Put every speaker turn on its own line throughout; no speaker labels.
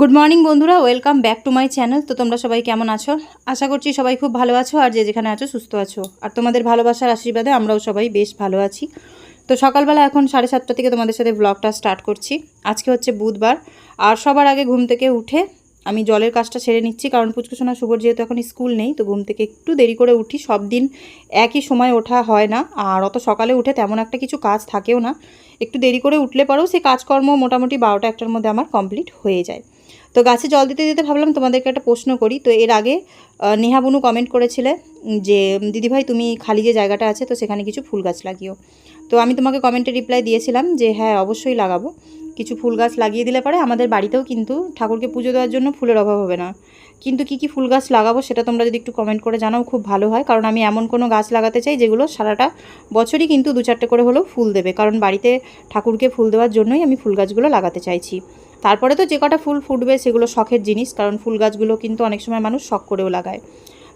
Good morning বন্ধুরা। Welcome back to my channel তো তোমরা সবাই কেমন আছো? আশা করছি সবাই খুব ভালো আছো আর যে যেখানে আছো, সুস্থ আছো। আর তোমাদের ভালোবাসার আশীর্বাদে আমরাও সবাই বেশ ভালো আছি। তো সকালবেলা এখন সাড়ে সাতটা থেকে তোমাদের সাথে ব্লগটা স্টার্ট করছি। আজকে হচ্ছে বুধবার। আর সবার আগে ঘুম থেকে উঠে আমি জলের কাজটা সেরে নিচ্ছি, কারণ পুচকুসোনা শুভর যেহেতু এখন স্কুল নেই, তো ঘুম থেকে একটু দেরি করে উঠি। সব দিন একই সময় ওঠা হয় না। আর অত সকালে উঠে তেমন একটা কিছু কাজ থাকেও না। একটু দেরি করে উঠলে পরেও সেই কাজকর্ম মোটামুটি বারোটা একটার মধ্যে আমার কমপ্লিট হয়ে যায়। তো গাছে জল দিতে দিতে ভাবলাম তোমাদেরকে একটা প্রশ্ন করি। তো এর আগে আহ, নেহা বুনু কমেন্ট করেছিলে যে দিদিভাই তুমি খালি যে জায়গাটা আছে তো সেখানে কিছু ফুল গাছ লাগিও। তো আমি তোমাকে কমেন্টে রিপ্লাই দিয়েছিলাম যে হ্যাঁ অবশ্যই লাগাবো। কিছু ফুল গাছ লাগিয়ে দিলে পরে আমাদের বাড়িতেও কিন্তু ঠাকুরকে পুজো দেওয়ার জন্য ফুলের অভাব হবে না। কিন্তু কি কি ফুল গাছ লাগাবো সেটা তোমরা যদি একটু কমেন্ট করে জানাও খুব ভালো হয়। কারণ আমি এমন কোনো গাছ লাগাতে চাই যেগুলো সারাটা বছরই কিন্তু দু চারটে করে হলেও ফুল দেবে। কারণ বাড়িতে ঠাকুরকে ফুল দেওয়ার জন্যই আমি ফুল গাছগুলো লাগাতে চাইছি। তারপরে তো যে কটা ফুল ফুটবে সেগুলো শখের জিনিস, কারণ ফুল গাছগুলো কিন্তু অনেক সময় মানুষ শখ করেও লাগায়।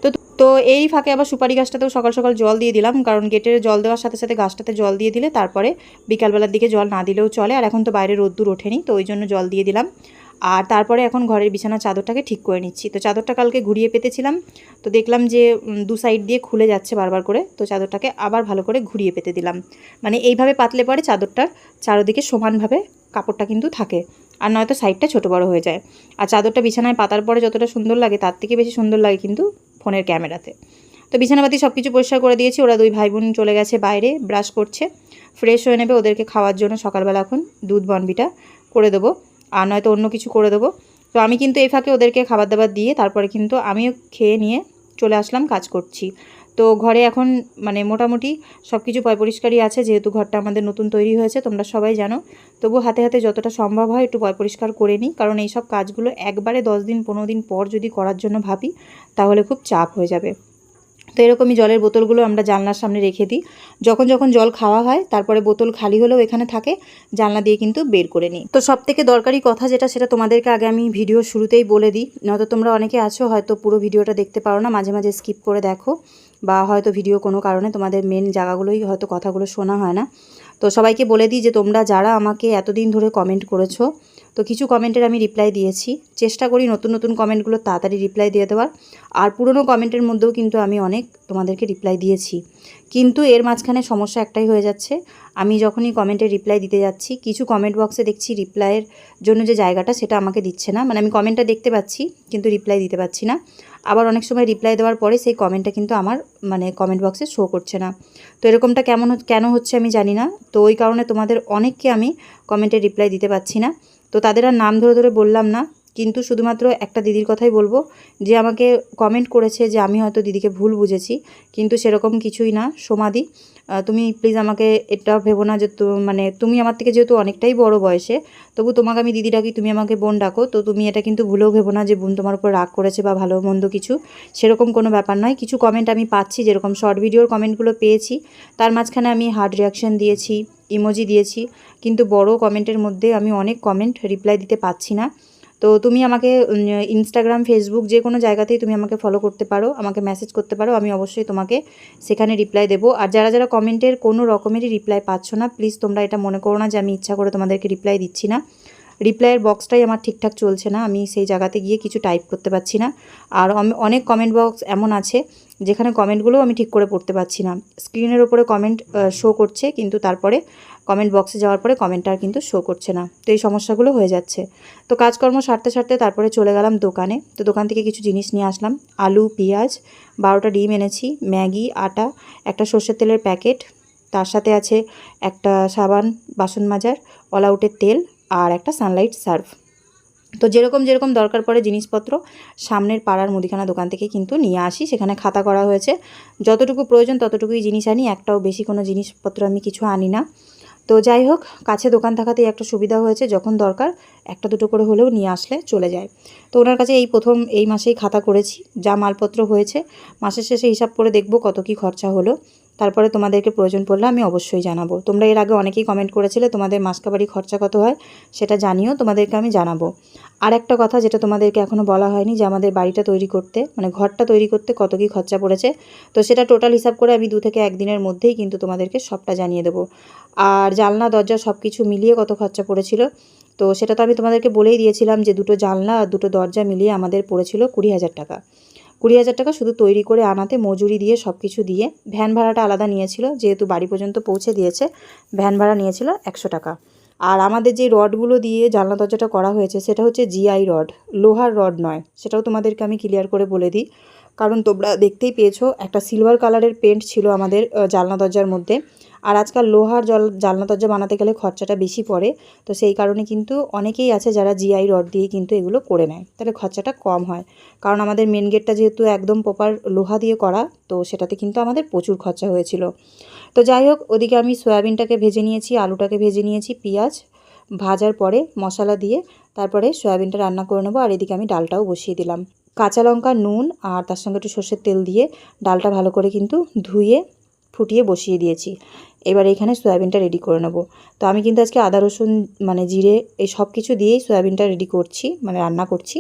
তো তো এই ফাঁকে আবার সুপারি গাছটাতেও সকাল সকাল জল দিয়ে দিলাম, কারণ গেটের জল দেওয়ার সাথে সাথে গাছটাতে জল দিয়ে দিলে তারপরে বিকালবেলার দিকে জল না দিলেও চলে, আর এখন তো বাইরে রোদ্দুর ওঠেনি, তো ওই জন্য জল দিয়ে দিলাম। আর তারপরে এখন ঘরের বিছানার চাদরটাকে ঠিক করে নিচ্ছি। তো চাদরটা কালকে ঘুরিয়ে পেতেছিলাম, তো দেখলাম যে দু সাইড দিয়ে খুলে যাচ্ছে বারবার করে, তো চাদরটাকে আবার ভালো করে ঘুরিয়ে পেতে দিলাম। মানে এইভাবে পাতলে পরে চাদরটার চারোদিকে সমানভাবে কাপড়টা কিন্তু থাকে। আর নয়তো সাইডটা ছোটো বড় হয়ে যায়। আর চাদরটা বিছানায় পাতার পরে যতটা সুন্দর লাগে, তার থেকে বেশি সুন্দর লাগে কিন্তু ফোনের ক্যামেরাতে। তো বিছানাপাতি সব কিছু পরিষ্কার করে দিয়েছি, ওরা দুই ভাই বোন চলে গেছে বাইরে, ব্রাশ করছে। ফ্রেশ হয়ে নেবে, ওদেরকে খাওয়ার জন্য সকালবেলা এখন দুধ বনবিটা করে দেবো। আর নয়তো অন্য কিছু করে দেবো। তো আমি কিন্তু এই ফাঁকে ওদেরকে খাবার দাবার দিয়ে তারপরে কিন্তু আমিও খেয়ে নিয়ে চলে আসলাম, কাজ করছি। তো ঘরে এখন মানে মোটামুটি সব কিছু পয় পরিষ্কারই আছে, যেহেতু ঘরটা আমাদের নতুন তৈরি হয়েছে, তোমরা সবাই জানো। তবু হাতে হাতে যতটা সম্ভব হয় একটু পয় পরিষ্কার করে নিই, কারণ এই সব কাজগুলো একবারে দশ দিন, পনেরো দিন পর যদি করার জন্য ভাবি, তাহলে খুব চাপ হয়ে যাবে। তো এরকমই জলের বোতলগুলো আমরা জানলার সামনে রেখে দিই। যখন যখন জল খাওয়া হয়, তারপরে বোতল খালি হলেও এখানে থাকে, জানলা দিয়ে কিন্তু বের করে নিই। তো সব থেকে দরকারি কথা যেটা, সেটা তোমাদেরকে আগে আমি ভিডিও শুরুতেই বলে দিই। নয়তো তোমরা অনেকে আছো, হয়তো পুরো ভিডিওটা দেখতে পারো না, মাঝে মাঝে স্কিপ করে দেখো। বা হয়তো ভিডিও কোনো কারণে তোমাদের মেন জায়গাগুলোই হয়তো কথাগুলো শোনা হয় না। তো সবাইকে বলে দিই যে, তোমরা যারা আমাকে এতদিন ধরে কমেন্ট করেছ, তো কিছু কমেন্টের আমি রিপ্লাই দিয়েছি। চেষ্টা করি নতুন নতুন কমেন্টগুলো তাড়াতাড়ি রিপ্লাই দিয়ে দেওয়ার। আর পুরনো কমেন্টের মধ্যেও কিন্তু আমি অনেক তোমাদেরকে রিপ্লাই দিয়েছি। কিন্তু এর মাঝখানে সমস্যা একটাই হয়ে যাচ্ছে। আমি যখনই কমেন্টে রিপ্লাই দিতে যাচ্ছি, কিছু কমেন্ট বক্সে দেখছি রিপ্লাইয়ের জন্য যে জায়গাটা, সেটা আমাকে দিচ্ছে না। মানে আমি কমেন্টটা দেখতে পাচ্ছি, কিন্তু রিপ্লাই দিতে পারছি না। আবার অনেক সময় রিপ্লাই দেওয়ার পরে সেই কমেন্টটা কিন্তু আমার মানে কমেন্ট বক্সে শো করছে না। তো এরকমটা কেমন কেন হচ্ছে আমি জানি না। তো ওই কারণে তোমাদের অনেককে আমি কমেন্টে রিপ্লাই দিতে পারছি না। তো তাদের আর নাম ধরে ধরে বললাম না। কিন্তু শুধুমাত্র একটা দিদির কথাই বলব, যে আমাকে কমেন্ট করেছে যে আমি হয়তো দিদিকে ভুল বুঝেছি। কিন্তু সেরকম কিছুই না। সমাধি তুমি প্লিজ আমাকে এটা ভেবো না যে মানে তুমি আমার থেকে যেহেতু অনেকটাই বড় বয়সে, তবু তোমাকে আমি দিদি ডাকি তুমি আমাকে বোন ডাকো? তো তুমি এটা কিন্তু ভুলেও ভেবো না যে বোন তোমার উপর রাগ করেছে বা ভালো মন্দ কিছু। সেরকম কোনো ব্যাপার নয়। কিছু কমেন্ট আমি পাচ্ছি, যেরকম শর্ট ভিডিওর কমেন্টগুলো পেয়েছি। তার মাঝখানে আমি হার্ড রিয়াকশন দিয়েছি ইমোজি দিয়েছি। কিন্তু বড় কমেন্টের মধ্যে আমি অনেক কমেন্ট রিপ্লাই দিতে পারছি না। তো তুমি আমাকে ইনস্টাগ্রাম ফেসবুক যে কোনো জায়গাতেই তুমি আমাকে ফলো করতে পারো, আমাকে মেসেজ করতে পারো, আমি অবশ্যই তোমাকে সেখানে রিপ্লাই দেবো। আর যারা যারা কমেন্টের কোনো রকমেরই রিপ্লাই পাচ্ছ না প্লিজ তোমরা এটা মনে করো না যে আমি ইচ্ছা করে তোমাদেরকে রিপ্লাই দিচ্ছি না। রিপ্লাইয়ের বক্সটাই আমার ঠিকঠাক চলছে না। আমি সেই জায়গাতে গিয়ে কিছু টাইপ করতে পারছি না। আর অনেক কমেন্ট বক্স এমন আছে, যেখানে কমেন্টগুলোও আমি ঠিক করে পড়তে পারছি না। স্ক্রিনের ওপরে কমেন্ট শো করছে, কিন্তু তারপরে কমেন্ট বক্সে যাওয়ার পরে কমেন্টটা আর কিন্তু শো করছে না। তো এই সমস্যাগুলো হয়ে যাচ্ছে। তো কাজকর্ম সারতে সারতে তারপরে চলে গেলাম দোকানে। তো দোকান থেকে কিছু জিনিস নিয়ে আসলাম। আলু, পেঁয়াজ, বারোটা ডিম এনেছি, ম্যাগি, আটা, একটা সর্ষের তেলের প্যাকেট, তার সাথে আছে একটা সাবান, বাসন মাজার অল আউটের তেল আর একটা সানলাইট সার্ভ তো যেরকম যেরকম দরকার পড়ে জিনিসপত্র, সামনের পাড়ার মুদিখানা দোকান থেকে কিন্তু নিয়ে আসি। সেখানে খাতা করা হয়েছে। যতটুকু প্রয়োজন ততটুকুই জিনিস আনি। একটাও বেশি কোনো জিনিসপত্র আমি কিছু আনি না। তো যাই হোক, কাছে দোকান থাকাতেই একটা সুবিধা হয়েছে। যখন দরকার, একটা দুটো করে হলেও নিয়ে আসলে চলে যায়। তো ওনার কাছে এই প্রথম, এই মাসেই খাতা করেছি। যা মালপত্র হয়েছে, মাসের শেষে হিসাব করে দেখব কত কি খরচা হলো। তারপরে তোমাদেরকে প্রয়োজন পড়লে আমি অবশ্যই জানাব। তোমরা এর আগে অনেকেই কমেন্ট করেছিলে তোমাদের মাসকাবারি খরচা কত হয়, সেটা জানিও, তোমাদেরকে আমি জানাব। আর একটা কথা যেটা তোমাদেরকে এখনও বলা হয়নি যে আমাদের বাড়িটা তৈরি করতে মানে ঘরটা তৈরি করতে কত কী খরচা পড়েছে, তো সেটা টোটাল হিসাব করে আমি দু থেকে একদিনের মধ্যেই কিন্তু তোমাদেরকে সবটা জানিয়ে দেবো। আর জানলা, দরজা সব কিছু মিলিয়ে কত খরচা পড়েছিল, তো সেটা তো আমি তোমাদেরকে বলেই দিয়েছিলাম যে দুটো জানলা আর দুটো দরজা মিলিয়ে আমাদের পড়েছিল কুড়ি হাজার টাকা। কুড়ি হাজার টাকা শুধু তৈরি করে আনাতে, মজুরি দিয়ে সব কিছু দিয়ে ভ্যান ভাড়াটা আলাদা নিয়েছিল। যেহেতু বাড়ি পর্যন্ত পৌঁছে দিয়েছে, ভ্যান ভাড়া নিয়েছিল একশো টাকা। আর আমাদের যে রডগুলো দিয়ে জানলা দরজাটা করা হয়েছে, সেটা হচ্ছে জিআই রড, লোহার রড নয়। সেটাও তোমাদেরকে আমি ক্লিয়ার করে বলে দিই। কারণ তোমরা দেখতেই পেয়েছ, একটা সিলভার কালারের পেন্ট ছিল আমাদের জালনা দরজার মধ্যে। আর আজকাল লোহার জল, জালনা দরজা বানাতে গেলে খরচাটা বেশি পড়ে, তো সেই কারণে কিন্তু অনেকেই আছে যারা জিআই রড দিয়ে কিন্তু এগুলো করে নেয়। তাহলে খরচাটা কম হয়। কারণ আমাদের মেন গেটটা যেহেতু একদম প্রপার লোহা দিয়ে করা, তো সেটাতে কিন্তু আমাদের প্রচুর খরচা হয়েছিল। তো যাই হোক, ওদিকে আমি সয়াবিনটাকে ভেজে নিয়েছি, আলুটাকে ভেজে নিয়েছি, পেঁয়াজ ভাজার পরে মশলা দিয়ে, তারপরে সয়াবিনটা রান্না করে নেব, আর এদিকে আমি ডালটাও বসিয়ে দিলাম। কাঁচা লঙ্কা, নুন আর তার সঙ্গে একটু সর্ষের তেল দিয়ে ডালটা ভালো করে কিন্তু ধুয়ে, ফুটিয়ে বসিয়ে দিয়েছি। এবার এখানে সয়াবিনটা রেডি করে নেব। তো আমি কিন্তু আজকে আদা, রসুন মানে জিরে এই সব কিছু দিয়েই সয়াবিনটা রেডি করছি মানে রান্না করছি।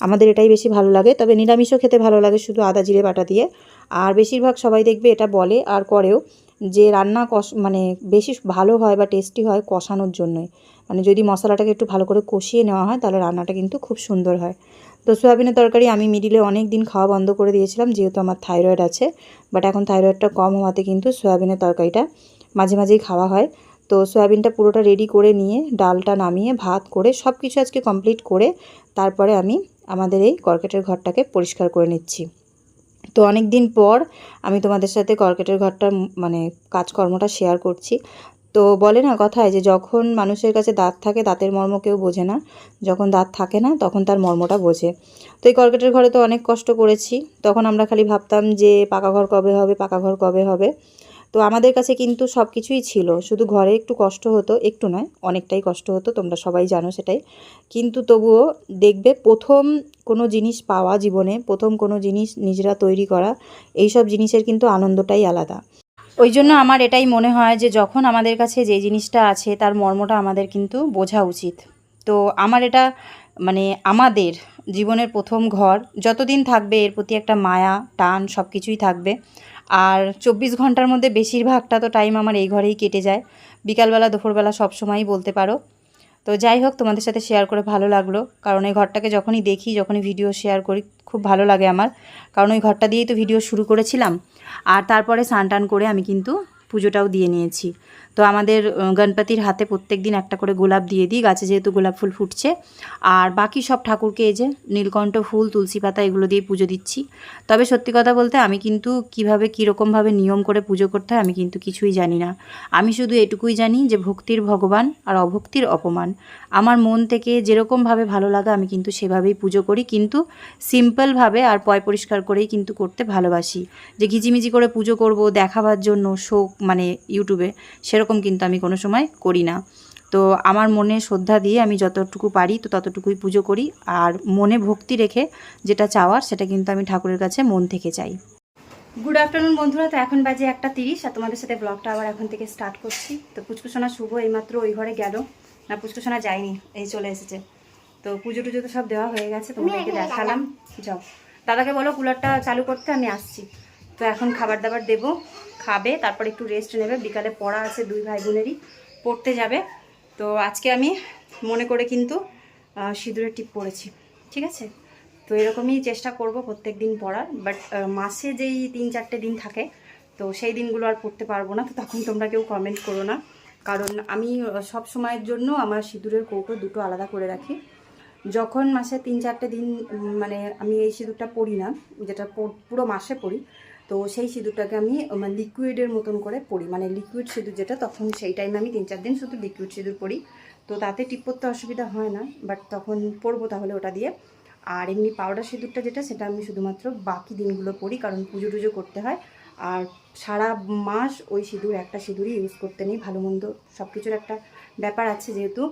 আমাদের এটাই বেশি ভালো লাগে, তবে নিরামিষও খেতে ভালো লাগে শুধু আদা, জিরে, বাটা দিয়ে। আর বেশিরভাগ সবাই দেখবে এটা বলে, আর করেও যে রান্না কষ মানে বেশি ভালো হয় বা টেস্টি হয় কষানোর জন্যই। মানে যদি মশলাটাকে একটু ভালো করে কষিয়ে নেওয়া হয়, তাহলে রান্নাটা কিন্তু খুব সুন্দর হয়। তো সোয়াবিনের তরকারি আমি মিডিলে অনেক দিন খাওয়া বন্ধ করে দিয়েছিলাম, যেহেতু আমার থাইরয়েড আছে। বাট এখন থাইরয়েডটা কম হওয়াতে কিন্তু সোয়াবিনের তরকারিটা মাঝে মাঝেই খাওয়া হয়। তো সয়াবিনটা পুরোটা রেডি করে নিয়ে, ডালটা নামিয়ে, ভাত করে সব কিছু আজকে কমপ্লিট করে তারপরে আমি আমাদের এই কর্কেটের ঘরটাকে পরিষ্কার করে নিচ্ছি। তো অনেক দিন পর আমি তোমাদের সাথে কর্কেটের ঘরটার মানে কাজকর্মটা শেয়ার করছি। তো বলে না কথায় যে যখন মানুষের কাছে দাঁত থাকে, দাঁতের মর্ম কেউ বোঝে না। যখন দাঁত থাকে না, তখন তার মর্মটা বোঝে। তো এই কর্কেটের ঘরে তো অনেক কষ্ট করেছি। তখন আমরা খালি ভাবতাম যে পাকা ঘর কবে হবে, পাকা ঘর কবে হবে। তো আমাদের কাছে কিন্তু সব কিছুই ছিল। শুধু ঘরে একটু কষ্ট হতো, একটু নয়, অনেকটাই কষ্ট হতো, তোমরা সবাই জানো সেটাই। কিন্তু তবুও দেখবে প্রথম কোনো জিনিস পাওয়া জীবনে, প্রথম কোনো জিনিস নিজেরা তৈরি করা এই সব জিনিসের কিন্তু আনন্দটাই আলাদা। ওই জন্য আমার এটাই মনে হয় যে যখন আমাদের কাছে যে জিনিসটা আছে, তার মর্মটা আমাদের কিন্তু বোঝা উচিত। তো আমার এটা মানে আমাদের জীবনের প্রথম ঘর, যতদিন থাকবে এর প্রতি একটা মায়া, টান সব কিছুই থাকবে। আর চব্বিশ ঘণ্টার মধ্যে বেশিরভাগটা তো টাইম আমার এই ঘরেই কেটে যায়। বিকালবেলা, দুপুরবেলা সব সময়ই বলতে পারো। তো যাই হোক, তোমাদের সাথে শেয়ার করে ভালো লাগল। কারণ এই ঘরটাকে যখনই দেখি, যখনই ভিডিও শেয়ার করি, খুব ভালো লাগে আমার। কারণ ওই ঘরটা দিয়েই তো ভিডিও শুরু করেছিলাম। আর তারপরে স্নান টান করে আমি কিন্তু পুজোটাও দিয়ে নিয়েছি। তো আমাদের গণপতির হাতে প্রত্যেক দিন একটা করে গোলাপ দিয়ে দিই, গাছে যেহেতু গোলাপ ফুল ফুটছে। আর বাকি সব ঠাকুরকে এই যে নীলকণ্ঠ ফুল, তুলসী পাতা এগুলো দিয়ে পুজো দিচ্ছি। তবে সত্যি কথা বলতে আমি কিন্তু কীভাবে, কীরকমভাবে নিয়ম করে পুজো করতে হয় আমি কিন্তু কিছুই জানি না। আমি শুধু এটুকুই জানি যে ভক্তির ভগবান আর অভক্তির অপমান। আমার মন থেকে যেরকমভাবে ভালো লাগা আমি কিন্তু সেভাবেই পুজো করি, কিন্তু সিম্পলভাবে আর পয় পরিষ্কার করেই কিন্তু করতে ভালোবাসি। যে ঘিচিমিচি করে পুজো করব দেখাবার জন্য শোক মানে ইউটিউবে সেরকম কিন্তু আমি কোনো সময় করি না। তো আমার মনে শ্রদ্ধা দিয়ে আমি যতটুকু পারি তো ততটুকুই পুজো করি। আর মনে ভক্তি রেখে যেটা চাওয়ার সেটা কিন্তু আমি ঠাকুরের কাছে মন থেকে চাই। গুড আফটারনুন বন্ধুরা তো এখন বাজে একটা তিরিশ আর তোমাদের সাথে ব্লগটা আবার এখন থেকে স্টার্ট করছি। তো পুচকুসোনা শুভ এইমাত্র ওই ঘরে গেল। না পুচকুসোনা যায়নি এই চলে এসেছে। তো পুজো টুজো তো সব দেওয়া হয়ে গেছে তোমাদেরকে দেখালাম। যাও। দাদাকে বলো কুলারটা চালু করতে আমি আসছি। তো এখন খাবার দাবার দেবো, খাবে, তারপর একটু রেস্ট নেবে। বিকালে পড়া আছে দুই ভাই বোনেরই পড়তে যাবে। তো আজকে আমি মনে করে কিন্তু সিঁদুরের টিপ পড়েছি, ঠিক আছে? তো এরকমই চেষ্টা করব প্রত্যেক দিন পড়ার বাট মাসে যেই তিন চারটে দিন থাকে, তো সেই দিনগুলো আর পড়তে পারব না। তো তখন তোমরা কেউ কমেন্ট করো না, কারণ আমি সব সময়ের জন্য আমার সিঁদুরের কৌটো দুটো আলাদা করে রাখি। যখন মাসে তিন চারটে দিন মানে আমি এই সিঁদুরটা পড়ি না, যেটা পুরো মাসে পরি তো সেই সিঁদুরটাকে আমি লিকুইডের মতন করে পরি। মানে লিকুইড সিঁদুর যেটা, তখন সেই টাইমে আমি তিন চার দিন শুধু লিকুইড সিঁদুর পরি। তো তাতে টিপ পরতে অসুবিধা হয় না বাট তখন পরবো তাহলে ওটা দিয়ে। আর এমনি পাউডার সিঁদুরটা যেটা, সেটা আমি শুধুমাত্র বাকি দিনগুলো পরি, কারণ পুজো টুজো করতে হয়। আর সারা মাস ওই সিঁদুর, একটা সিঁদুরই ইউজ করতে নেই, ভালো মন্দ সব কিছুর একটা ব্যাপার আছে যেহেতু।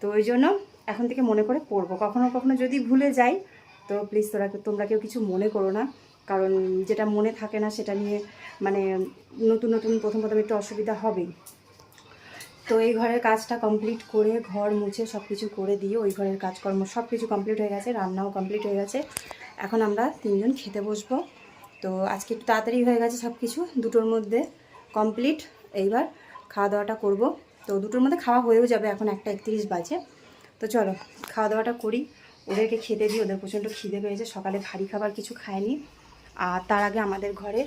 তো ওই জন্য এখন থেকে মনে করে পড়ব কখনো কখনো যদি ভুলে যাই, তো প্লিজ তোরা, তোমরা কেউ কিছু মনে করো না। কারণ যেটা মনে থাকে না সেটা নিয়ে মানে নতুন নতুন প্রথম প্রথম একটু অসুবিধা হবেই। তো এই ঘরের কাজটা কমপ্লিট করে ঘর মুছে সব কিছু করে দিয়ে ওই ঘরের কাজকর্ম সব কিছু কমপ্লিট হয়ে গেছে, রান্নাও কমপ্লিট হয়ে গেছে। এখন আমরা তিনজন খেতে বসবো। তো আজকে একটু তাড়াতাড়ি হয়ে গেছে সব কিছু দুটোর মধ্যে কমপ্লিট এইবার খাওয়া দাওয়াটা করব। তো দুটোর মধ্যে খাওয়া হয়েও যাবে, এখন একটা একত্রিশ বাজে। তো চলো খাওয়া দাওয়াটা করি। ওদেরকে খেতে দিই, ওদের প্রচণ্ড খিদে পেয়েছে, সকালে ভারী খাবার কিছু খায়নি। আর তার আগে আমাদের ঘরের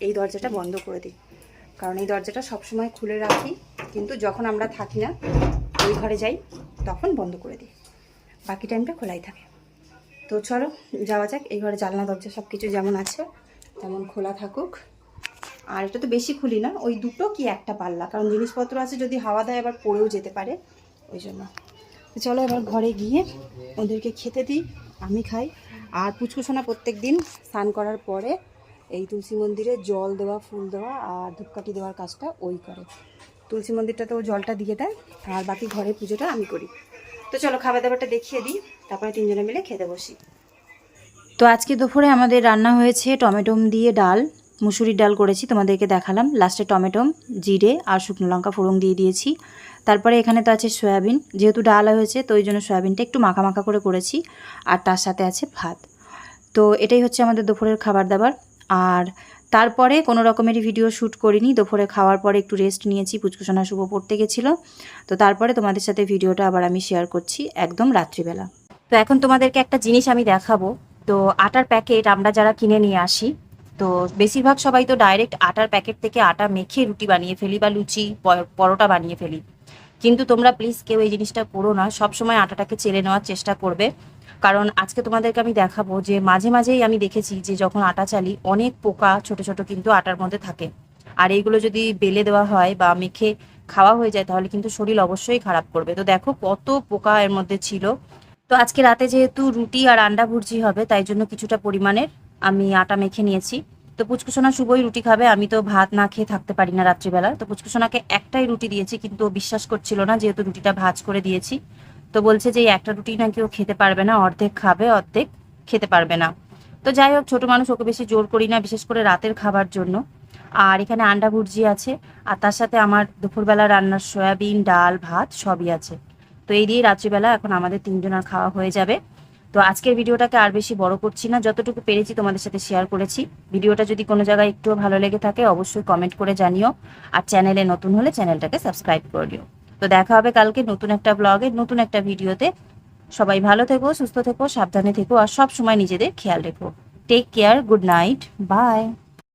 এই দরজাটা বন্ধ করে দিই। কারণ এই দরজাটা সবসময় খুলে রাখি, কিন্তু যখন আমরা থাকি না, ওই ঘরে যাই, তখন বন্ধ করে দিই। বাকি টাইমটা খোলাই থাকে। তো চলো, যাওয়া যাক। এই ঘরে জানলা, দরজা সব কিছু যেমন আছে, তেমন খোলা থাকুক। আর এটা তো বেশি খুলি না, ওই দুটো কি একটা পাল্লা? কারণ জিনিসপত্র আছে, যদি হাওয়া দেয়, আবার পড়েও যেতে পারে। ওই জন্য। চলো এবার ঘরে গিয়ে ওদেরকে খেতে দিই, আমি খাই। আর পুচকুসোনা প্রত্যেক দিন স্নান করার পরে এই তুলসী মন্দিরে জল দেওয়া, ফুল দেওয়া আর ধূপকাঠি দেওয়ার কাজটা ওই করে। তুলসী মন্দিরটাতেও জলটা দিয়ে দেয় আর বাকি ঘরে পুজোটা আমি করি। তো চলো খাবার দাবারটা দেখিয়ে দিই, তারপরে তিনজনে মিলে খেতে বসি। তো আজকে দুপুরে আমাদের রান্না হয়েছে টমেটোম দিয়ে ডাল মুসুরির ডাল করেছি, তোমাদেরকে দেখালাম। লাস্টে টমেটো, জিরে আর শুকনো লঙ্কা ফোড়ন দিয়ে দিয়েছি। তারপরে এখানে তো আছে সয়াবিন। যেহেতু ডাল হয়েছে, তো ওই জন্য সয়াবিনটা একটু মাখা মাখা করে করেছি। আর তার সাথে আছে ভাত। তো এটাই হচ্ছে আমাদের দুপুরের খাবার দাবার। আর তারপরে কোনো রকমেরই ভিডিও শ্যুট করিনি। দুপুরে খাওয়ার পরে একটু রেস্ট নিয়েছি। পুচকুসোনা শুভ পড়তে গেছিল। তো তারপরে তোমাদের সাথে ভিডিওটা আবার আমি শেয়ার করছি একদম রাত্রিবেলা। তো এখন তোমাদেরকে একটা জিনিস আমি দেখাবো। তো আটার প্যাকেট আমরা যারা কিনে নিয়ে আসি তো বেশিরভাগ সবাই তো ডাইরেক্ট আটার প্যাকেট থেকে আটা মেখে রুটি বানিয়ে ফেলি বা লুচি পরোটা বানিয়ে ফেলি। কিন্তু তোমরা প্লিজ কেউ এই জিনিসটা করো না সবসময় আটাটাকে চেলে নেওয়ার চেষ্টা করবে। কারণ আজকে তোমাদেরকে আমি দেখাবো যে মাঝে মাঝেই আমি দেখেছি যে যখন আটা চালি, অনেক পোকা ছোট ছোট কিন্তু আটার মধ্যে থাকে। আর এইগুলো যদি বেলে দেওয়া হয় বা মেখে খাওয়া হয়ে যায়, তাহলে কিন্তু শরীর অবশ্যই খারাপ করবে। তো দেখো কত পোকা এর মধ্যে ছিল। তো আজকে রাতে যেহেতু রুটি আর আন্ডা ভুর্জি হবে, তাই জন্য কিছুটা পরিমাণের আমি আটা মেখে নিয়েছি। তো পুচকুসোনা শুভই রুটি খাবে, আমি তো ভাত না খেয়ে থাকতে পারি না রাত্রিবেলা। তো পুচকুসোনাকে একটাই রুটি দিয়েছি, কিন্তু ও বিশ্বাস করছিল না যেহেতু রুটিটা ভাজ করে দিয়েছি। তো বলছে যে একটা রুটি নাকি ও খেতে পারবে না, অর্ধেক খাবে, অর্ধেক খেতে পারবে না। তো যাই হোক, ছোট মানুষ, ওকে বেশি জোর করি না, বিশেষ করে রাতের খাবার জন্য। আর এখানে আন্ডা ভুর্জি আছে, আর তার সাথে আমার দুপুরবেলা রান্নার সয়াবিন, ডাল, ভাত সবই আছে। তো এই দিয়ে রাত্রিবেলা এখন আমাদের তিনজনের খাওয়া হয়ে যাবে। তো আজকের ভিডিওটাকে আর বেশি বড় করছি না, যতটুকু পেরেছি তোমাদের সাথে শেয়ার করেছি। ভিডিওটা যদি কোনো জায়গায় একটুও ভালো লেগে থাকে, অবশ্যই কমেন্ট করে জানিও। আর চ্যানেলে নতুন হলে চ্যানেলটাকে সাবস্ক্রাইব করে দিও। তো দেখা হবে কালকে নতুন একটা ব্লগে নতুন একটা ভিডিওতে। সবাই ভালো থেকো, সুস্থ থেকো, সাবধানে থেকো, আর সব সময় নিজেদের খেয়াল রেখো। Take care good night bye